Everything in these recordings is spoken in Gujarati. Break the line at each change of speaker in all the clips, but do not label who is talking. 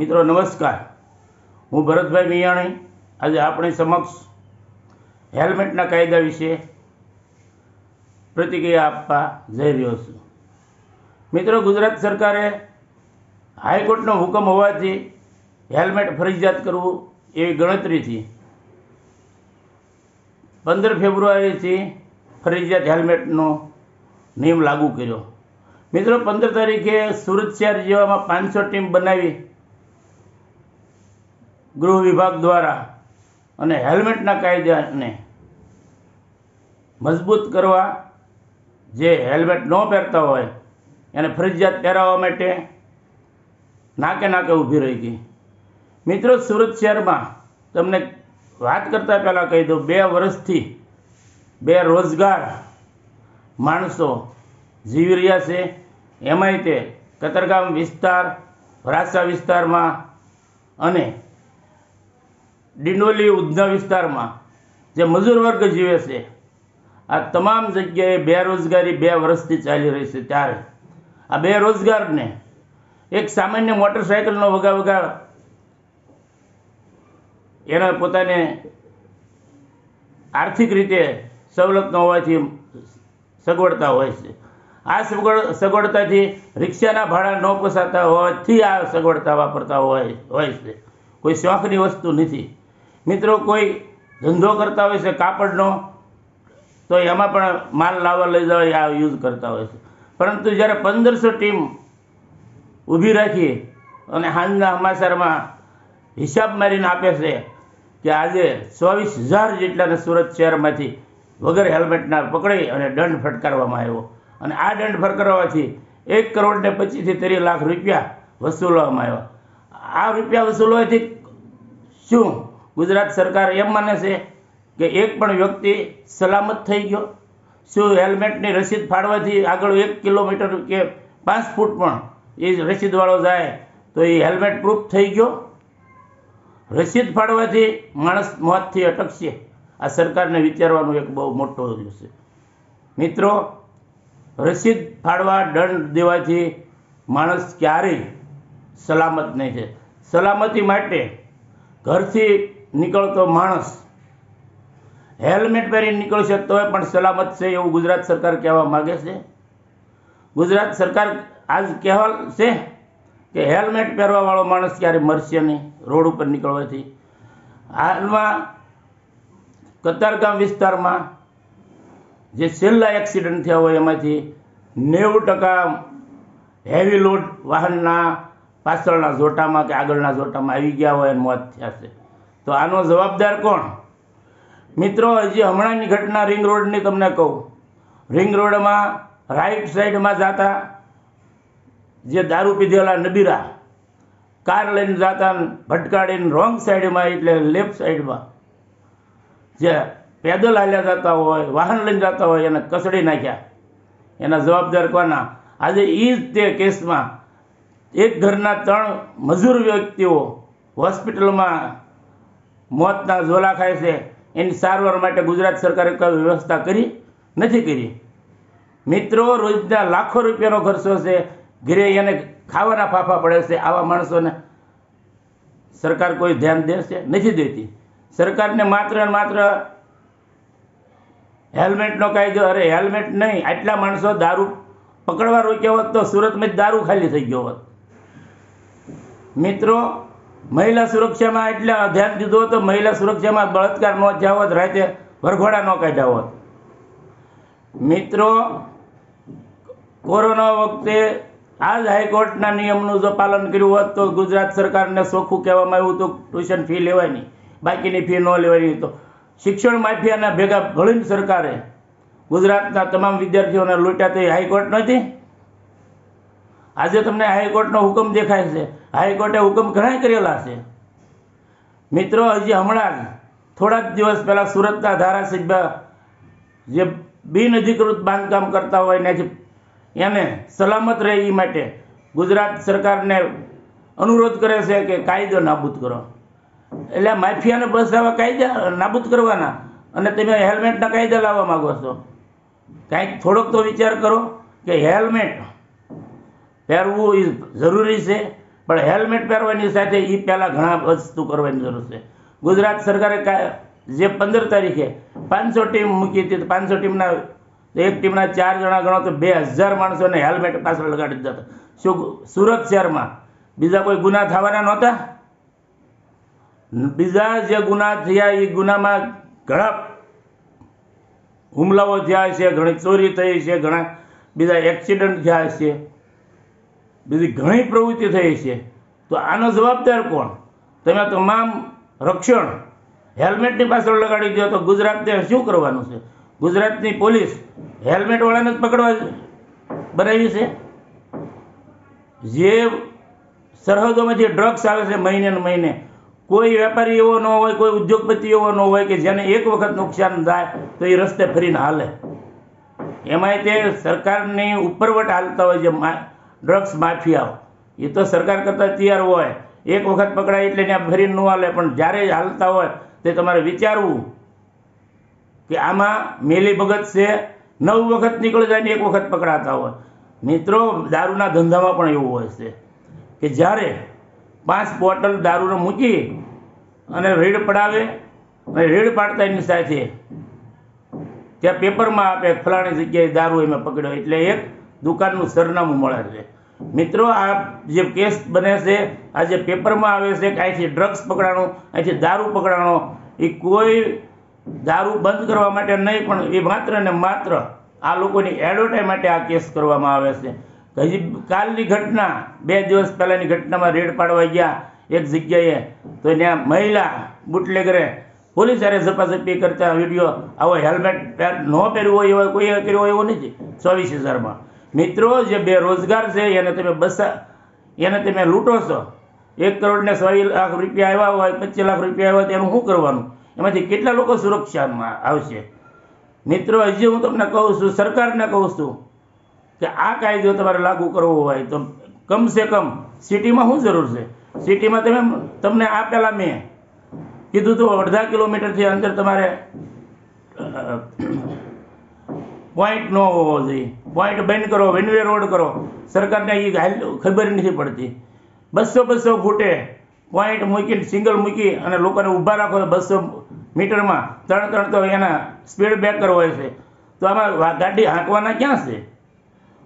મિત્રો, નમસ્કાર. હું ભરતભાઈ મિયાણી, આજે આપણી સમક્ષ હેલ્મેટના કાયદા વિશે પ્રતિક્રિયા આપવા જઈ રહ્યો છું. મિત્રો, ગુજરાત સરકારે હાઈકોર્ટનો હુકમ હોવાથી હેલ્મેટ ફરજિયાત કરવું એવી ગણતરીથી પંદર ફેબ્રુઆરીથી ફરજિયાત હેલ્મેટનો નિયમ લાગુ કર્યો. મિત્રો, પંદર તારીખે સુરત શહેર જેવામાં પાંચસો ટીમ બનાવી ગૃહ વિભાગ દ્વારા અને હેલ્મેટના કાયદાને મજબૂત કરવા જે હેલ્મેટ ન પહેરતા હોય, એને ફરજિયાત પહેરાવવા માટે નાકે નાકે ઊભી રહી ગઈ. મિત્રો, સુરત શહેરમાં તમને વાત કરતાં પહેલાં કહી દઉં, બે વર્ષથી બે રોજગાર માણસો જીવી રહ્યા છે. એમાંય તે કતરગામ વિસ્તાર, વરાછા વિસ્તારમાં અને ડિંડોલી ઉધના વિસ્તારમાં જે મજૂર વર્ગ જીવે છે, આ તમામ જગ્યાએ બેરોજગારી બે વર્ષથી ચાલી રહી છે ત્યારે. આ બેરોજગારને એક સામાન્ય મોટરસાયકલનો વગા વગા એના પોતાને આર્થિક રીતે સવલત ન હોવાથી સગવડતા હોય છે. આ સગવડ, સગવડતાથી રિક્ષાના ભાડા ન પોસાતા હોવાથી આ સગવડતા વાપરતા હોય હોય છે. કોઈ શોખની વસ્તુ નથી. મિત્રો, કોઈ ધંધો કરતા હોય છે કાપડનો, તો એમાં પણ માલ લાવવા લઈ જવા આ યુઝ કરતા હોય છે. પરંતુ જ્યારે પંદરસો ટીમ ઊભી રાખી અને હાંજના સમાચારમાં હિસાબ મારીને આપે છે કે આજે ચોવીસ હજાર જેટલાને સુરત શહેરમાંથી વગર હેલ્મેટના પકડી અને દંડ ફટકારવામાં આવ્યો. અને આ દંડ ફટકારવાથી એક કરોડ ને પચીસથી ત્રીસ લાખ રૂપિયા વસૂલવામાં આવ્યા. આ રૂપિયા વસૂલવાથી શું? ગુજરાત સરકાર એમ માને છે કે એક પણ વ્યક્તિ સલામત થઈ ગયો. શું હેલ્મેટની રસીદ ફાડવાથી આગળ એક કિલોમીટર કે પાંચ ફૂટ પણ એ રસીદવાળો જાય તો એ હેલ્મેટ પ્રૂફ થઈ ગયો. રસીદ ફાડવાથી માણસ મોતથી અટકશે. આ સરકારને વિચારવાનું એક બહુ મોટો છે. મિત્રો, રસીદ ફાડવા દંડ દેવાથી માણસ ક્યારેય સલામત નહીં છે સલામતી માટે ઘરથી નીકળતો માણસ હેલ્મેટ પહેરીને નીકળશે તોય પણ સલામત છે એવું ગુજરાત સરકાર કહેવા માગે છે. ગુજરાત સરકાર આજ કહેવા છે કે હેલ્મેટ પહેરવાવાળો માણસ ક્યારે મરશે નહીં, રોડ ઉપર નીકળવાથી. હાલમાં કતારગામ વિસ્તારમાં જે છેલ્લા એક્સિડન્ટ થયા હોય એમાંથી નેવું ટકા હેવી લોડ વાહનના પાછળના ઝોટામાં કે આગળના ઝોટામાં આવી ગયા હોય અને મોત થયા છે. તો આનો જવાબદાર કોણ? મિત્રો હજી હમણાંની ઘટના રિંગ રોડની તમને કહું. રિંગ રોડમાં રાઈટ સાઈડમાં જતા જે દારૂ પીધેલા નબીરા, કાર લઈને જતા ભટકાડીને રોંગ સાઈડમાં એટલે લેફ્ટ સાઈડમાં જે પેદલ હાલ્યા જતા હોય, વાહન લઈને જતા હોય, એને કસડી નાખ્યા. એના જવાબદાર કોના? આજે એ જ તે કેસમાં એક ઘરના ત્રણ મજૂર વ્યક્તિઓ હોસ્પિટલમાં મોતના ઝોલા ખાય છે. એની સારવાર માટે ગુજરાત સરકારે કોઈ વ્યવસ્થા કરી નથી કરી. મિત્રો, રોજના લાખો રૂપિયાનો ખર્ચો છે. ઘરે એને ખાવાના ફાફા પડે છે. આવા માણસોને સરકાર કોઈ ધ્યાન દેશે નથી દેતી. સરકારને માત્ર ને માત્ર હેલ્મેટનો કાયદો, અરે હેલ્મેટ નહીં, આટલા માણસો દારૂ પકડવા રોક્યા હોત તો સુરતમાં જ દારૂ ખાલી થઈ ગયો હોત. મિત્રો મહિલા સુરક્ષામાં એટલે ધ્યાન દીધું હોત તો મહિલા સુરક્ષામાં બળાત્કાર ન થયા હોત, રાતે વરઘોડા ન કાઢ્યા હોત. મિત્રો, કોરોના વખતે આ જ હાઈકોર્ટના નિયમનું જો પાલન કર્યું હોત તો ગુજરાત સરકારને ચોખ્ખું કહેવામાં આવ્યું તો ટ્યુશન ફી લેવાની, બાકીની ફી ન લેવાની તો. શિક્ષણ માફિયાના ભેગા ભળીને સરકારે ગુજરાતના તમામ વિદ્યાર્થીઓને લૂંટ્યા તો હાઈકોર્ટ નથી આજે તમને હાઈકોર્ટનો હુકમ દેખાય છે. હાઈકોર્ટે હુકમ ઘણા કરેલા છે. મિત્રો, હજી હમણાં જ, થોડાક દિવસ પહેલાં સુરતના ધારાસભ્ય જે બિનઅધિકૃત બાંધકામ કરતા હોય ને એને સલામત રહે એ માટે ગુજરાત સરકારને અનુરોધ કરે છે કે કાયદો નાબૂદ કરો. એટલે માફિયાને બસ આવા કાયદા નાબૂદ કરવાના અને તમે હેલ્મેટના કાયદા લાવવા માગો છો. કાંઈક થોડોક તો વિચાર કરો કે હેલ્મેટ પહેરવું એ જરૂરી છે, પણ હેલ્મેટ પહેરવાની સાથે એ પહેલાં ઘણા વસ્તુ કરવાની જરૂર છે. ગુજરાત સરકારે જે પંદર તારીખે પાંચસો ટીમ મૂકી હતી પાંચસો ટીમના એક ટીમના ચાર જણા ગણો તો બે હજાર માણસોને હેલ્મેટ પાછળ લગાડી દીધા શું સુરત શહેરમાં બીજા કોઈ ગુના થવાના નહોતા? બીજા જે ગુના થયા એ ગુનામાં ઘણા હુમલાઓ થયા છે, ઘણી ચોરી થઈ છે, ઘણા બીજા એક્સિડન્ટ થયા છે. બીજી ઘણી પ્રવૃત્તિ થઈ છે. તો આનો જવાબદાર કોણ? તમે તમામ રક્ષણ હેલ્મેટની પાછળ લગાડી દો તો ગુજરાતને શું કરવાનું છે? ગુજરાતની પોલીસ હેલ્મેટવાળાને જ પકડવા બનાવી છે? જે સરહદોમાં ડ્રગ્સ આવે છે મહિને ને મહિને, કોઈ વેપારી એવો ન હોય, કોઈ ઉદ્યોગપતિ એવો ન હોય કે જેને એક વખત નુકસાન થાય તો એ રસ્તે ફરીને હાલે. એમાંય તે સરકારની ઉપરવટ હાલતા હોય મા ડ્રગ્સ માફિયાઓ એ તો સરકાર કરતાં તૈયાર હોય. એક વખત પકડાય એટલે ત્યાં ફરીને ન હાલે, પણ જ્યારે હાલતા હોય તે તમારે વિચારવું કે આમાં મેલી ભગત છે, નવ વખત નીકળી જાય ને એક વખત પકડાતા હોય. મિત્રો, દારૂના ધંધામાં પણ એવું હોય છે કે જ્યારે પાંચ બોટલ દારૂને મૂકી અને રેડ પડાવે અને રેડ પાડતા એની સાથે. ત્યાં પેપરમાં આપે ફલાણી જગ્યાએ દારૂ એમાં પકડ્યો. એટલે એક દુકાનનું સરનામું મળે છે. મિત્રો, આ જે કેસ બને છે, આ જે પેપરમાં આવે છે કે અહીંથી ડ્રગ્સ પકડાણો, અહીંથી દારૂ પકડાણો, એ કોઈ દારૂ બંધ કરવા માટે નહીં, પણ એ માત્ર ને માત્ર આ લોકોની એડવર્ટાઈઝ માટે આ કેસ કરવામાં આવે છે. હજી કાલની ઘટના, બે દિવસ પહેલાંની ઘટનામાં રેડ પાડવા ગયા એક જગ્યાએ. તો ત્યાં મહિલા બુટલેગરે પોલીસ જ્યારે ઝપાઝપી કરતા વીડિયો, આવો હેલ્મેટ ન પહેર્યું હોય એવા કોઈ કર્યો હોય એવો નથી, ચોવીસ હજારમાં. મિત્રો, જે બેરોજગાર છે, એને તમે બસા, એને તમે લૂંટો છો. એક કરોડ ને સો લાખ રૂપિયા આવ્યા હોય, પચીસ લાખ રૂપિયા આવ્યા હોય એનું શું કરવાનું? એમાંથી કેટલા લોકો સુરક્ષામાં આવશે? મિત્રો, હજી હું તમને કહું છું, સરકારને કહું છું કે આ કાયદો તમારે લાગુ કરવો હોય તો કમસે કમ સિટીમાં શું જરૂર છે? સિટીમાં તમે, તમને આપેલા મેં કીધું તો અડધા કિલોમીટરથી અંદર તમારે પોઈન્ટ ન હોવો જોઈએ. પોઈન્ટ બંધ કરો વનવે રોડ કરો. સરકારને એ ખબર નથી પડતી. બસો બસો ફૂટે પોઈન્ટ મૂકીને સિંગલ મૂકી અને લોકોને ઊભા રાખો બસો મીટરમાં ત્રણ ત્રણ તો એના સ્પીડ બ્રેકર હોય છે. તો આમાં ગાડી હાંકવાના ક્યાં છે?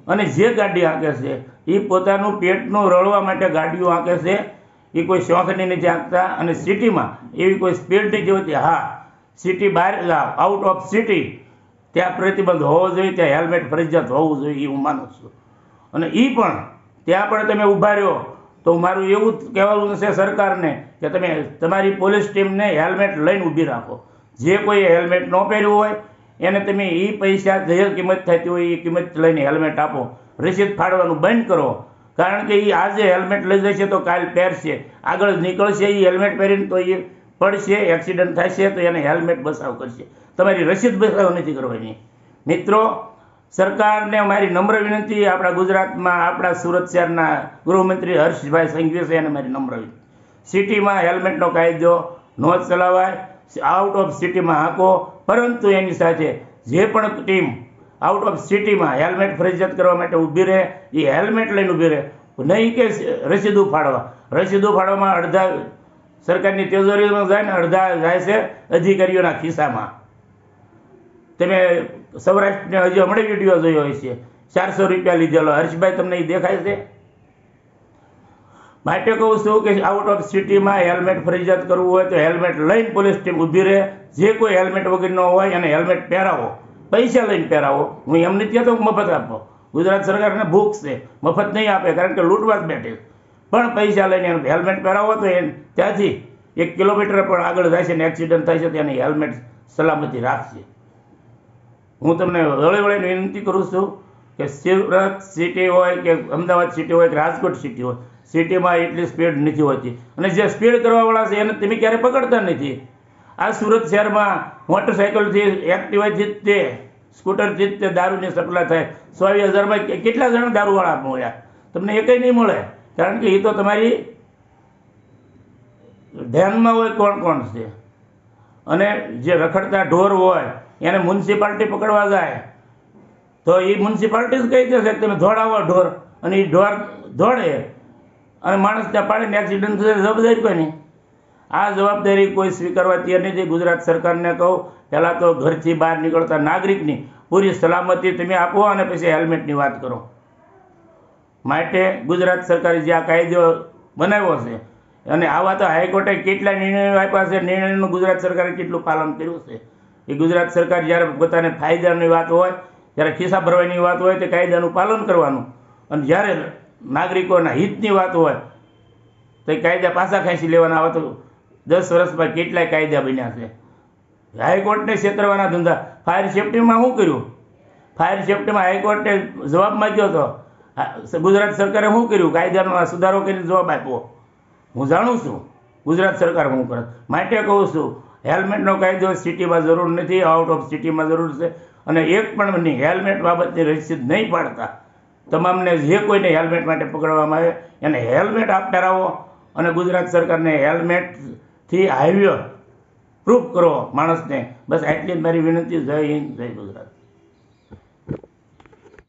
અને જે ગાડી હાંકે છે એ પોતાનું પેટનું રળવા માટે ગાડીઓ હાંકે છે. એ કોઈ શોખની નથી હાંકતા અને સિટીમાં એવી કોઈ સ્પીડ નથી હોતી હા, સિટી બહાર આઉટ ઓફ સિટી ત્યાં પ્રતિબંધ હોવો જોઈએ, ત્યાં હેલ્મેટ ફરજિયાત હોવું જોઈએ એ હું માનું છું. અને એ પણ, ત્યાં પણ તમે ઊભા રહ્યો, તો મારું એવું કહેવાનું છે સરકારને કે તમે તમારી પોલીસ ટીમને હેલ્મેટ લઈને ઊભી રાખો. જે કોઈ હેલ્મેટ ન પહેર્યું હોય, એને તમે એ પૈસા જે કિંમત થતી હોય એ કિંમત લઈને હેલ્મેટ આપો. રસીદ ફાડવાનું બંધ કરો. કારણ કે એ આજે હેલ્મેટ લઈ જશે તો કાલ પહેરશે. આગળ નીકળશે એ હેલ્મેટ પહેરીને તો એ પડશે એક્સિડન્ટ થશે તો એને હેલ્મેટ બસાવ કરશે. તમારી રસીદ બસાવ નથી કરવાની. મિત્રો, સરકારને મારી નમ્ર વિનંતી, આપણા ગુજરાતમાં આપણા સુરત શહેરના ગૃહમંત્રી હર્ષભાઈ સંઘવી છે, એને મારી નમ્ર વિનંતી. સિટીમાં હેલ્મેટનો કાયદો ન ચલાવાય આઉટ ઓફ સિટીમાં હાંકો, પરંતુ એની સાથે જે પણ ટીમ આઉટ ઓફ સિટીમાં હેલ્મેટ ફરજિયાત કરવા માટે ઊભી રહે, એ હેલ્મેટ લઈને ઊભી રહે. નહીં કે રસીદ ફાડવા રસીદ ફાડવામાં અડધા સરકારની તિજોરીમાં જાય ને અડધા જાય છે અધિકારીઓના ખિસ્સામાં. તમે સૌરાષ્ટ્રને હજી હમણાં વીડિયો જોયો હોય છે. ચારસો રૂપિયા લીધેલો. હર્ષભાઈ, તમને એ દેખાય છે? માટે કહું છું કે આઉટ ઓફ સિટીમાં હેલ્મેટ ફરજિયાત કરવું હોય તો હેલ્મેટ લઈને પોલીસ ટીમ ઊભી રહે. જે કોઈ હેલ્મેટ વગરનો હોય એને હેલ્મેટ પહેરાવો. પૈસા લઈને પહેરાવો. હું એમને ત્યાં તો મફત આપો. ગુજરાત સરકારને ભૂખ છે. મફત નહીં આપે કારણ કે લૂંટવા જ બેઠે પણ પૈસા લઈને એનું હેલ્મેટ પહેરાવો તો એ ત્યાંથી એક કિલોમીટર પણ આગળ જાય છે ને એક્સિડન્ટ થાય છે તો એને હેલ્મેટ સલામતી રાખશે હું તમને વળે વળે વિનંતી કરું છું કે સુરત સિટી હોય કે અમદાવાદ સિટી હોય કે રાજકોટ સિટી હોય સિટીમાં એટલી સ્પીડ નથી હોતી. અને જે સ્પીડ કરવાવાળા છે એને તમે ક્યારે પકડતા નથી. આ સુરત શહેરમાં મોટરસાઇકલથી એક્ટિવાથી જ તે સ્કૂટરથી જ તે દારૂની સપ્લાય થાય. સો હજારમાં કેટલા જણા દારૂવાળા મળ્યા? તમને એકય નહીં મળે. કારણ કે એ તો તમારી ધ્યાનમાં હોય કોણ કોણ છે. અને જે રખડતા ઢોર હોય, એને મ્યુનિસિપાલિટી પકડવા જાય, તો એ મ્યુનિસિપાલિટી જ કહી દેશે તમે દોડાવો ઢોર. અને એ ઢોર દોડે અને માણસ ત્યાં પાડીને એક્સિડન્ટ થશે જવાબદારી નહીં. આ જવાબદારી કોઈ સ્વીકારવા તૈયાર નથી. ગુજરાત સરકારને કહું, પહેલાં તો ઘરથી બહાર નીકળતા નાગરિકની પૂરી સલામતી તમે આપો અને પછી હેલ્મેટની વાત કરો. માટે ગુજરાત સરકારે જે આ કાયદો બનાવ્યો છે, અને આવા તો હાઈકોર્ટે કેટલા નિર્ણયો આપ્યા છે, નિર્ણયનું ગુજરાત સરકારે કેટલું પાલન કર્યું છે? એ ગુજરાત સરકાર જ્યારે પોતાને ફાયદાની વાત હોય, જ્યારે ખિસ્સા ભરવાની વાત હોય, તે કાયદાનું પાલન કરવાનું. અને જ્યારે નાગરિકોના હિતની વાત હોય, તો એ કાયદા પાછા ખેંચી લેવાના. આવા તો દસ વર્ષમાં કેટલાય કાયદા બન્યા છે. હાઈકોર્ટને છેતરવાના ધંધા. ફાયર સેફ્ટીમાં શું કર્યું? ફાયર સેફ્ટીમાં હાઈકોર્ટે જવાબ માંગ્યો હતો ગુજરાત સરકારે શું કર્યું? કાયદામાં સુધારો કરીને જવાબ આપ્યો. હું જાણું છું ગુજરાત સરકાર શું કરે. માટે કહું છું, હેલ્મેટનો કાયદો સિટીમાં જરૂર નથી આઉટ ઓફ સિટીમાં જરૂર છે. અને એક પણ નહીં, હેલ્મેટ બાબતની રસીદ નહીં પાડતા. તમામને જે કોઈને હેલ્મેટ માટે પકડવામાં આવે, એને હેલ્મેટ આપતા પહેરાવો અને ગુજરાત સરકારને હેલ્મેટથી હાઈવે પ્રૂફ કરો માણસને. બસ આટલી જ મારી વિનંતી. જય હિન્દ, જય ગુજરાત.